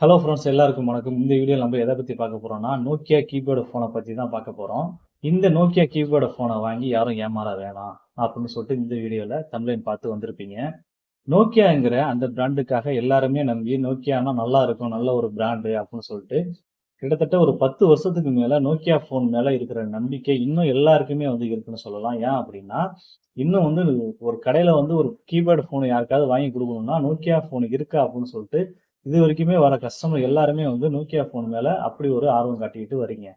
Hello friends எல்லாருக்கும் வணக்கம். இந்த வீடியோ நம்ம எதை பற்றி பார்க்க போகிறோம்னா நோக்கியா கீபோர்டு ஃபோனை பற்றி தான் பார்க்க போகிறோம் இந்த நோக்கியா கீபோர்டு ஃபோனை வாங்கி யாரும் ஏமாற வேணாம் அப்படின்னு சொல்லிட்டு இந்த வீடியோவில் கம்ப்ளைண்ட் பார்த்து வந்திருப்பீங்க. நோக்கியாங்கிற அந்த பிராண்டுக்காக எல்லாருமே நம்பி நோக்கியானா நல்லா இருக்கும் நல்ல ஒரு பிராண்டு அப்படின்னு சொல்லிட்டு கிட்டத்தட்ட ஒரு பத்து வருஷத்துக்கு மேலே நோக்கியா ஃபோன் மேலே இருக்கிற நம்பிக்கை இன்னும் எல்லாருக்குமே வந்து இருக்குன்னு சொல்லலாம். ஏன் அப்படின்னா இன்னும் வந்து ஒரு கடையில் வந்து ஒரு கீபோர்டு ஃபோன் யாருக்காவது வாங்கி கொடுக்கணும்னா நோக்கியா ஃபோன் இருக்கா அப்படின்னு சொல்லிட்டு இது வரைக்குமே வர கஸ்டமர் எல்லாருமே வந்து நோக்கியா ஃபோன் மேலே அப்படி ஒரு ஆர்வம் காட்டிக்கிட்டு வரீங்க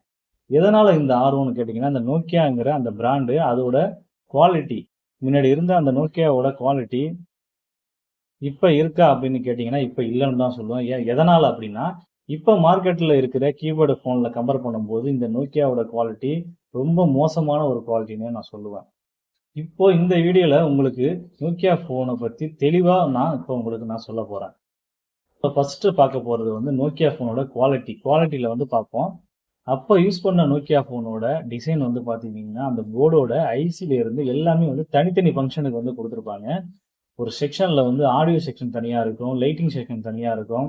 எதனால் இந்த ஆர்வம்னு கேட்டிங்கன்னா அந்த நோக்கியாங்கிற அந்த பிராண்டு அதோட குவாலிட்டி முன்னாடி இருந்த அந்த நோக்கியாவோட குவாலிட்டி இப்போ இருக்கா அப்படின்னு கேட்டிங்கன்னா இப்போ இல்லைன்னு தான் சொல்லுவேன். ஏன் எதனால் அப்படின்னா இப்போ மார்க்கெட்டில் இருக்கிற கீபோர்டு ஃபோனில் கம்பேர் பண்ணும்போது இந்த நோக்கியாவோட குவாலிட்டி ரொம்ப மோசமான ஒரு குவாலிட்டின்னு நான் சொல்லுவேன். இப்போ இந்த வீடியோவில் உங்களுக்கு நோக்கியா ஃபோனை பற்றி தெளிவாக நான் இப்போ உங்களுக்கு நான் சொல்ல போகிறேன் இப்போ ஃபஸ்ட்டு பார்க்க போகிறது வந்து நோக்கியா ஃபோனோட குவாலிட்டி குவாலிட்டியில் வந்து பார்ப்போம். அப்போ யூஸ் பண்ண நோக்கியா ஃபோனோட டிசைன் வந்து பார்த்தீங்கன்னா அந்த போர்டோட ஐசியில் இருந்து எல்லாமே வந்து தனித்தனி ஃபங்க்ஷனுக்கு வந்து கொடுத்துருப்பாங்க. ஒரு செக்ஷனில் வந்து ஆடியோ செக்ஷன் தனியாக இருக்கும் லைட்டிங் செக்ஷன் தனியாக இருக்கும்.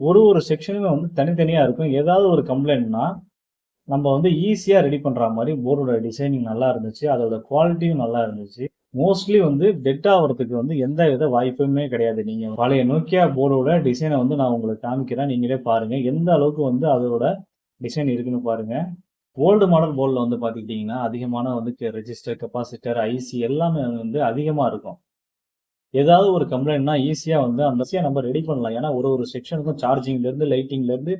ஒரு ஒரு செக்ஷனுமே வந்து தனித்தனியாக இருக்கும். ஏதாவது ஒரு கம்ப்ளைண்ட்னா நம்ம வந்து ஈஸியாக ரெடி பண்ணுற மாதிரி போர்டோட டிசைனிங் நல்லா இருந்துச்சு. அதோட குவாலிட்டியும் நல்லா இருந்துச்சு. மோஸ்ட்லி வந்து டெட் ஆகிறதுக்கு வந்து எந்த வித வாய்ப்புமே கிடையாது. நீங்கள் பழைய நோக்கியா போர்டோட டிசைனை வந்து நான் உங்களுக்கு காமிக்கிறேன். நீங்களே பாருங்கள் எந்த அளவுக்கு வந்து அதோட டிசைன் இருக்குன்னு பாருங்கள் ஓல்டு மாடல் போர்டில் வந்து பார்த்துக்கிட்டிங்கன்னா அதிகமான வந்து ரெஜிஸ்டர் கெப்பாசிட்டர் ஐசி எல்லாமே வந்து அதிகமாக இருக்கும். ஏதாவது ஒரு கம்ப்ளைண்ட்னா ஈஸியாக வந்து அந்த ஈஸியாக நம்ம ரெடி பண்ணலாம். ஏன்னா ஒரு ஒரு செக்ஷனுக்கும் சார்ஜிங்லேருந்து லைட்டிங்லேருந்து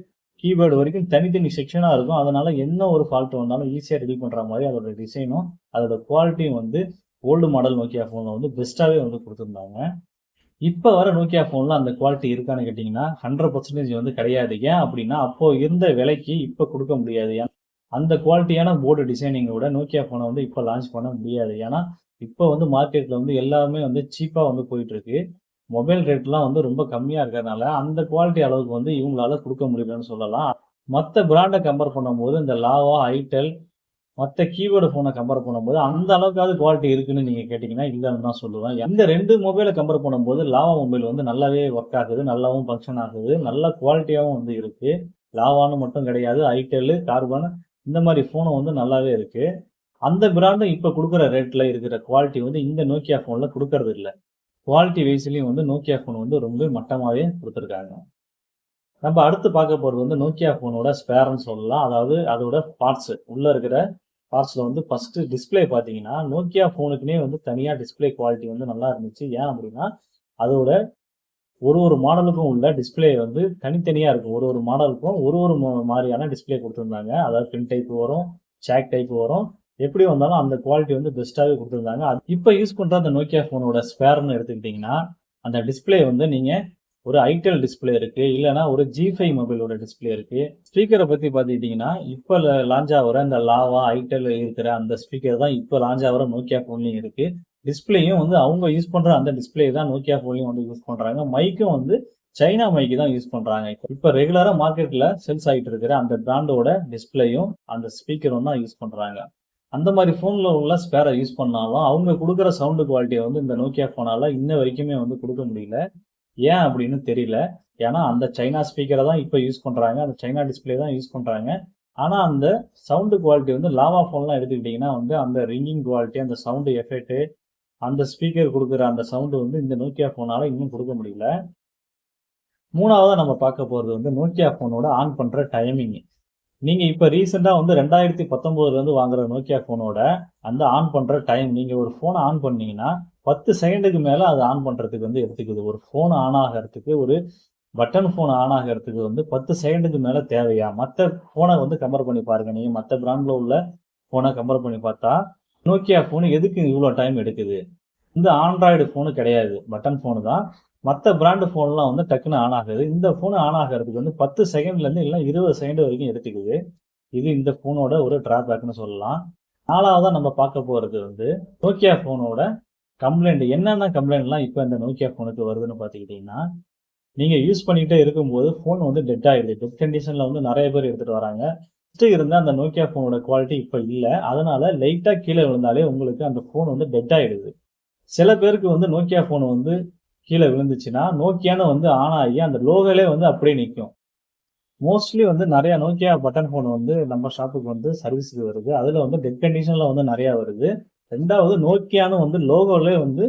கீபோர்டு வரைக்கும் தனித்தனி செக்ஷனாக இருக்கும். அதனால என்ன ஒரு ஃபால்ட் வந்தாலும் ஈஸியாக ரெடி பண்ணுற மாதிரி அதோட டிசைனும் அதோட குவாலிட்டியும் வந்து ஓல்டு மாடல் நோக்கியா ஃபோனில் வந்து பெஸ்ட்டாகவே வந்து கொடுத்துருந்தாங்க. இப்போ வர நோக்கியா ஃபோனில் அந்த குவாலிட்டி இருக்கான்னு கேட்டிங்கன்னா ஹண்ட்ரட் பர்சன்டேஜ் வந்து கிடையாது. ஏன் அப்படின்னா அப்போது இருந்த விலைக்கு இப்போ கொடுக்க முடியாது. ஏன்னா அந்த குவாலிட்டியான போர்டு டிசைனிங்கோட நோக்கியா ஃபோனை வந்து இப்போ லான்ச் பண்ண முடியாது. ஏன்னா இப்போ வந்து மார்க்கெட்டில் வந்து எல்லாமே வந்து சீப்பாக வந்து போயிட்டுருக்கு. மொபைல் ரேட்லாம் வந்து ரொம்ப கம்மியாக இருக்கிறதுனால அந்த குவாலிட்டி அளவுக்கு வந்து இவங்களால கொடுக்க முடியலன்னு சொல்லலாம். மற்ற பிராண்டை கம்பேர் பண்ணும்போது இந்த லாவா ஐடெல் மற்ற கீபோர்டு ஃபோனை கம்பேர் பண்ணும்போது அந்த அளவுக்காவது குவாலிட்டி இருக்குன்னு நீங்கள் கேட்டிங்கன்னா இல்லைன்னு தான் சொல்லுவேன். இந்த ரெண்டு மொபைலை கம்பேர் பண்ணும்போது லாவா மொபைல் வந்து நல்லாவே ஒர்க் ஆகுது நல்லாவும் ஃபங்க்ஷன் ஆகுது நல்ல குவாலிட்டியாகவும் வந்து இருக்குது லாவான்னு மட்டும் கிடையாது ஐடெல்லு கார்பன் இந்த மாதிரி ஃபோனும் வந்து நல்லாவே இருக்குது அந்த பிராண்டும் இப்போ கொடுக்குற ரேட்டில் இருக்கிற குவாலிட்டி வந்து இந்த நோக்கியா ஃபோனில் கொடுக்கறது இல்லை. குவாலிட்டி வைஸ்லேயும் வந்து நோக்கியா ஃபோன் வந்து ரொம்ப மட்டமாகவே கொடுத்துருக்காங்க. நம்ம அடுத்து பார்க்க போகிறது வந்து நோக்கியா ஃபோனோட ஸ்பேர்னு சொல்லலாம். அதாவது அதோட பார்ட்ஸு உள்ளே இருக்கிற பார்ட்ஸில் வந்து ஃபஸ்ட்டு டிஸ்பிளே பார்த்தீங்கன்னா நோக்கியா ஃபோனுக்குனே வந்து தனியாக டிஸ்பிளே குவாலிட்டி வந்து நல்லா இருந்துச்சு. ஏன் அப்படின்னா அதோட ஒரு ஒரு மாடலுக்கும் உள்ள டிஸ்பிளே வந்து தனித்தனியாக இருக்கும். ஒரு ஒரு மாடலுக்கும் ஒரு ஒரு மாதிரியான டிஸ்பிளே கொடுத்துருந்தாங்க. அதாவது பின் டைப் வரும் சேக் டைப் வரும். எப்படி வந்தாலும் அந்த குவாலிட்டி வந்து பெஸ்ட்டாகவே கொடுத்துருந்தாங்க. அது இப்போ யூஸ் பண்ணுற அந்த நோக்கியா ஃபோனோட ஸ்பேர்னு எடுத்துக்கிட்டிங்கன்னா அந்த டிஸ்பிளே வந்து நீங்கள் ஒரு ஐடெல் டிஸ்பிளே இருக்கு இல்லைனா ஒரு ஜி ஃபைவ் மொபைலோட டிஸ்பிளே இருக்கு. ஸ்பீக்கரை பற்றி பார்த்துக்கிட்டிங்கன்னா இப்போ லான்ச் ஆகிற இந்த லாவா ஐடெல் இருக்கிற அந்த ஸ்பீக்கர் தான் இப்போ லான்ச் ஆகிற நோக்கியா ஃபோன்லையும் இருக்கு. டிஸ்பிளேயும் வந்து அவங்க யூஸ் பண்ணுற அந்த டிஸ்பிளே தான் நோக்கியா ஃபோன்லையும் வந்து யூஸ் பண்ணுறாங்க மைக்கும் வந்து சைனா மைக்கு தான் யூஸ் பண்ணுறாங்க இப்போ ரெகுலராக மார்க்கெட்டில் செல்ஸ் ஆகிட்டு இருக்கிற அந்த பிராண்டோட டிஸ்பிளேயும் அந்த ஸ்பீக்கரும் தான் யூஸ் பண்ணுறாங்க அந்த மாதிரி ஃபோனில் உள்ள ஸ்பேரை யூஸ் பண்ணாலும் அவங்க கொடுக்குற சவுண்டு குவாலிட்டியை வந்து இந்த நோக்கியா ஃபோனால் இன்ன வரைக்குமே வந்து கொடுக்க முடியல. ஏன் அப்படின்னு தெரியல. ஏன்னா அந்த சைனா ஸ்பீக்கரை தான் இப்போ யூஸ் பண்ணுறாங்க அந்த சைனா டிஸ்பிளே தான் யூஸ் பண்ணுறாங்க ஆனால் அந்த சவுண்டு குவாலிட்டி வந்து லாவா ஃபோன்லாம் எடுத்துக்கிட்டிங்கன்னா வந்து அந்த ரிங்கிங் குவாலிட்டி அந்த சவுண்டு எஃபெக்ட்டு அந்த ஸ்பீக்கர் கொடுக்குற அந்த சவுண்டு வந்து இந்த நோக்கியா ஃபோனால் இன்னும் கொடுக்க முடியல. மூணாவதாக நம்ம பார்க்க போகிறது வந்து நோக்கியா ஃபோனோட ஆன் பண்ணுற டைமிங் நீங்கள் இப்போ ரீசெண்டாக வந்து ரெண்டாயிரத்தி பத்தொம்போதுலேருந்து வாங்குற நோக்கியா ஃபோனோட அந்த ஆன் பண்ணுற டைம் நீங்கள் ஒரு ஃபோனை ஆன் பண்ணீங்கன்னா பத்து செகண்டுக்கு மேலே அது ஆன் பண்ணுறதுக்கு வந்து எடுத்துக்குது. ஒரு ஃபோன் ஆன் ஆகிறதுக்கு ஒரு பட்டன் ஃபோன் ஆன் ஆகிறதுக்கு வந்து பத்து செகண்டுக்கு மேலே தேவையா? மற்ற ஃபோனை வந்து கம்பேர் பண்ணி பாருங்கள் நீங்கள் மற்ற பிராண்டில் உள்ள ஃபோனை கம்பேர் பண்ணி பார்த்தா நோக்கியா ஃபோனு எதுக்கு இவ்வளோ டைம் எடுக்குது? இந்த ஆண்ட்ராய்டு ஃபோனு கிடையாது. பட்டன் ஃபோனு தான். மற்ற பிராண்டு ஃபோன்லாம் வந்து டக்குன்னு ஆன் ஆகுது. இந்த ஃபோன் ஆன் ஆகிறதுக்கு வந்து பத்து செகண்ட்லேருந்து இல்லை இருபது செகண்ட் வரைக்கும் எடுத்துக்குது. இது இந்த ஃபோனோட ஒரு ட்ராபேக்னு சொல்லலாம். நாலாவதாக நம்ம பார்க்க போகிறது வந்து நோக்கியா ஃபோனோட கம்ப்ளைண்ட் என்னென்ன கம்ப்ளைண்ட்லாம் இப்போ இந்த நோக்கியா ஃபோனுக்கு வருதுன்னு பார்த்துக்கிட்டிங்கன்னா நீங்கள் யூஸ் பண்ணிக்கிட்டே இருக்கும்போது ஃபோன் வந்து டெட் ஆகிடுது டெட் கண்டிஷனில் வந்து நிறைய பேர் எடுத்துகிட்டு வராங்க. ஃபஸ்ட்டு இருந்த அந்த நோக்கியா ஃபோனோட குவாலிட்டி இப்போ இல்லை. அதனால் லைட்டாக கீழே விழுந்தாலே உங்களுக்கு அந்த ஃபோன் வந்து டெட் ஆகிடுது சில பேருக்கு வந்து நோக்கியா ஃபோன் வந்து கீழே விழுந்துச்சுன்னா நோக்கியான்னு வந்து ஆன் ஆகி அந்த லோகோலே வந்து அப்படியே நிற்கும் மோஸ்ட்லி வந்து நிறைய நோக்கியா பட்டன் ஃபோன் வந்து நம்ம ஷாப்புக்கு வந்து சர்வீஸுக்கு வருது. அதில் வந்து டெட் கண்டிஷனில் வந்து நிறையா வருது. ரெண்டாவது நோக்கியான்னு வந்து லோகோலே வந்து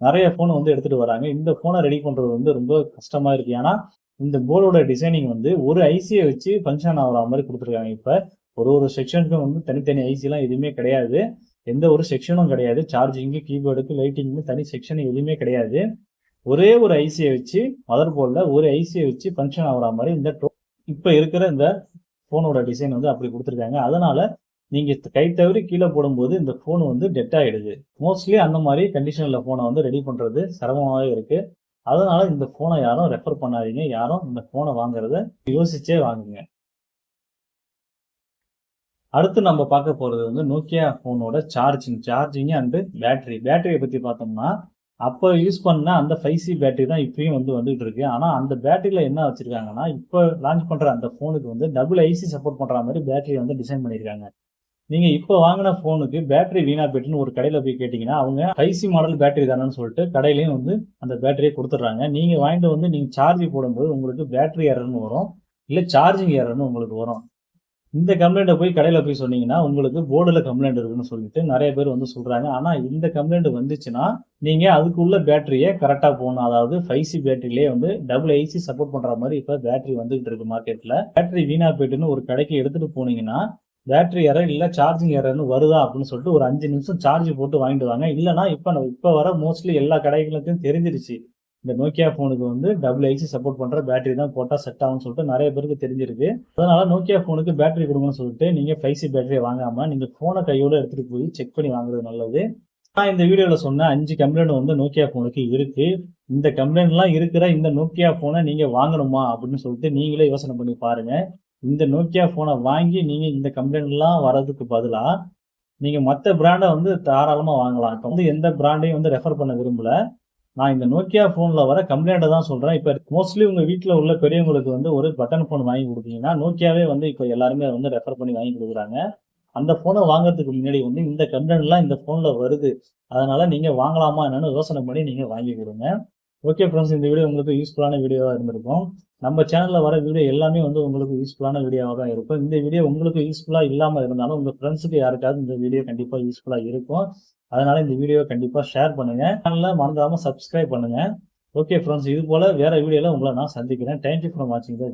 நிறைய ஃபோன் வந்து எடுத்துகிட்டு வராங்க. இந்த ஃபோனை ரெடி பண்ணுறது வந்து ரொம்ப கஷ்டமாக இருக்குது ஏன்னா இந்த போர்டோட டிசைனிங் வந்து ஒரு ஐசியை வச்சு ஃபங்க்ஷன் ஆகிற மாதிரி கொடுத்துருக்காங்க இப்போ. ஒரு ஒரு செக்ஷனுக்கும் வந்து தனித்தனி ஐசிலாம் எதுவுமே கிடையாது. எந்த ஒரு செக்ஷனும் கிடையாது. சார்ஜிங்கு கீபோர்டுக்கு லைட்டிங்கு தனி செக்ஷன் எதுவுமே கிடையாது. ஒரே ஒரு ஐசியை வச்சு மதர் போர்டில் ஒரு ஐசியை வச்சு ஃபங்க்ஷன் ஆகிற மாதிரி இந்த டோ இப்போ இருக்கிற இந்த ஃபோனோட டிசைன் வந்து அப்படி கொடுத்துருக்காங்க. அதனால் நீங்கள் கை தவறி கீழே போடும்போது இந்த ஃபோன் வந்து டெட் ஆகிடுது மோஸ்ட்லி அந்த மாதிரி கண்டிஷனில் ஃபோனை வந்து ரெடி பண்ணுறது சிரமமாகவே இருக்குது அதனால் இந்த ஃபோனை யாரும் ரெஃபர் பண்ணாதீங்க. யாரும் இந்த ஃபோனை வாங்குறத யோசிச்சே வாங்குங்க. அடுத்து நம்ம பார்க்க போகிறது வந்து நோக்கியா ஃபோனோட சார்ஜிங் சார்ஜிங் அண்டு பேட்டரி பேட்டரியை பற்றி பார்த்தோம்னா அப்போ யூஸ் பண்ண அந்த ஃபைவ் சி பேட்டரி தான் இப்பயும் வந்து வந்துகிட்டு இருக்கு. ஆனால் அந்த பேட்டரியில் என்ன வச்சுருக்காங்கன்னா இப்போ லான்ச் பண்ணுற அந்த ஃபோனுக்கு வந்து டபுள் ஐசி சப்போர்ட் பண்ணுற மாதிரி பேட்டரி வந்து டிசைன் பண்ணியிருக்காங்க நீங்கள் இப்போ வாங்கின ஃபோனுக்கு பேட்டரி வீணா போயிட்டுன்னு ஒரு கடையில் போய் கேட்டிங்கன்னா அவங்க ஃபைவ் சி மாடல் பேட்டரி தானேன்னு சொல்லிட்டு கடையிலையும் வந்து அந்த பேட்டரியை கொடுத்துட்றாங்க. நீங்கள் வாங்கிட்டு வந்து நீங்கள் சார்ஜ் போடும்போது உங்களுக்கு பேட்டரி எரர்னு வரும். இல்லை சார்ஜிங் எரர்னு உங்களுக்கு வரும். இந்த கம்ப்ளைண்ட்டை போய் கடையில் போய் சொன்னீங்கன்னா உங்களுக்கு போர்டில் கம்ப்ளைண்ட் இருக்குன்னு சொல்லிட்டு நிறைய பேர் வந்து சொல்கிறாங்க ஆனால் இந்த கம்ப்ளைண்ட் வந்துச்சுன்னா நீங்கள் அதுக்குள்ள பேட்டரியை கரெக்டாக போகணும் அதாவது ஃபைவ் சி பேட்டரியிலே வந்து டபுள் ஐசி சப்போர்ட் பண்ணுற மாதிரி இப்போ பேட்டரி வந்துகிட்டு இருக்கு மார்க்கெட்டில் பேட்டரி வீணாக போயிட்டுன்னு ஒரு கடைக்கு எடுத்துகிட்டு போனீங்கன்னா பேட்டரி எரர் இல்லை சார்ஜிங் எரர்னு வருதா அப்படின்னு சொல்லிட்டு ஒரு அஞ்சு நிமிஷம் சார்ஜ் போட்டு வாங்கிட்டு வாங்க. இல்லைனா இப்போ இப்போ வர மோஸ்ட்லி எல்லா கடைகளுக்கும் தெரிஞ்சிருச்சு. இந்த நோக்கியா ஃபோனுக்கு வந்து டபுள் ஐசி சப்போர்ட் பண்ணுற பேட்டரி தான் போட்டால் செட் ஆகும்னு சொல்லிட்டு நிறைய பேருக்கு தெரிஞ்சிருக்கு. அதனால நோக்கியா ஃபோனுக்கு பேட்டரி கொடுங்கன்னு சொல்லிட்டு நீங்கள் ஃபைவ் சி பேட்டரி வாங்காமல் நீங்கள் ஃபோனை கையோடு எடுத்துகிட்டு போய் செக் பண்ணி வாங்குறது நல்லது. நான் இந்த வீடியோவில் சொன்ன அஞ்சு கம்ப்ளைண்ட் வந்து நோக்கியா ஃபோனுக்கு இருக்குது இந்த கம்ப்ளைண்ட்லாம் இருக்கிற இந்த நோக்கியா ஃபோனை நீங்கள் வாங்கணுமா அப்படின்னு சொல்லிட்டு நீங்களே யோசனை பண்ணி பாருங்கள் இந்த நோக்கியா ஃபோனை வாங்கி நீங்கள் இந்த கம்ப்ளைண்ட்லாம் வர்றதுக்கு பதிலாக நீங்கள் மற்ற பிராண்டை வந்து தாராளமாக வாங்கலாம். இப்போ வந்து எந்த பிராண்டையும் வந்து ரெஃபர் பண்ண விரும்பல. நான் இந்த நோக்கியா ஃபோனில் வர கம்ப்ளைண்ட்டை தான் சொல்கிறேன் இப்போ மோஸ்ட்லி உங்கள் வீட்டில் உள்ள பெரியவங்களுக்கு வந்து ஒரு பட்டன் ஃபோன் வாங்கி கொடுத்தீங்கன்னா நோக்கியாவே வந்து இப்போ எல்லாருமே வந்து ரெஃபர் பண்ணி வாங்கி கொடுக்குறாங்க. அந்த ஃபோனை வாங்குறதுக்கு முன்னாடி வந்து இந்த கம்ப்ளைண்ட்லாம் இந்த ஃபோனில் வருது. அதனால் நீங்கள் வாங்கலாமா என்னென்னு யோசனை பண்ணி நீங்கள் வாங்கி கொடுங்க. ஓகே ஃப்ரெண்ட்ஸ் இந்த வீடியோ உங்களுக்கு யூஸ்ஃபுல்லான வீடியோவாக இருந்திருக்கும். நம்ம சேனலில் வர வீடியோ எல்லாமே வந்து உங்களுக்கு யூஸ்ஃபுல்லான வீடியோவாக தான் இருக்கும். இந்த வீடியோ உங்களுக்கு யூஸ்ஃபுல்லாக இல்லாமல் இருந்தாலும் உங்கள் ஃப்ரெண்ட்ஸுக்கு யாருக்காவது இந்த வீடியோ கண்டிப்பாக யூஸ்ஃபுல்லாக இருக்கும். அதனால் இந்த வீடியோவை கண்டிப்பாக ஷேர் பண்ணுங்கள் சேனலில் மறந்துடாமல் சப்ஸ்கிரைப் பண்ணுங்கள் ஓகே ஃப்ரெண்ட்ஸ் இது போல் வேறு வீடியோவில் உங்களை நான் சந்திக்கிறேன். தேங்க்யூ ஃபார் வாட்சிங் த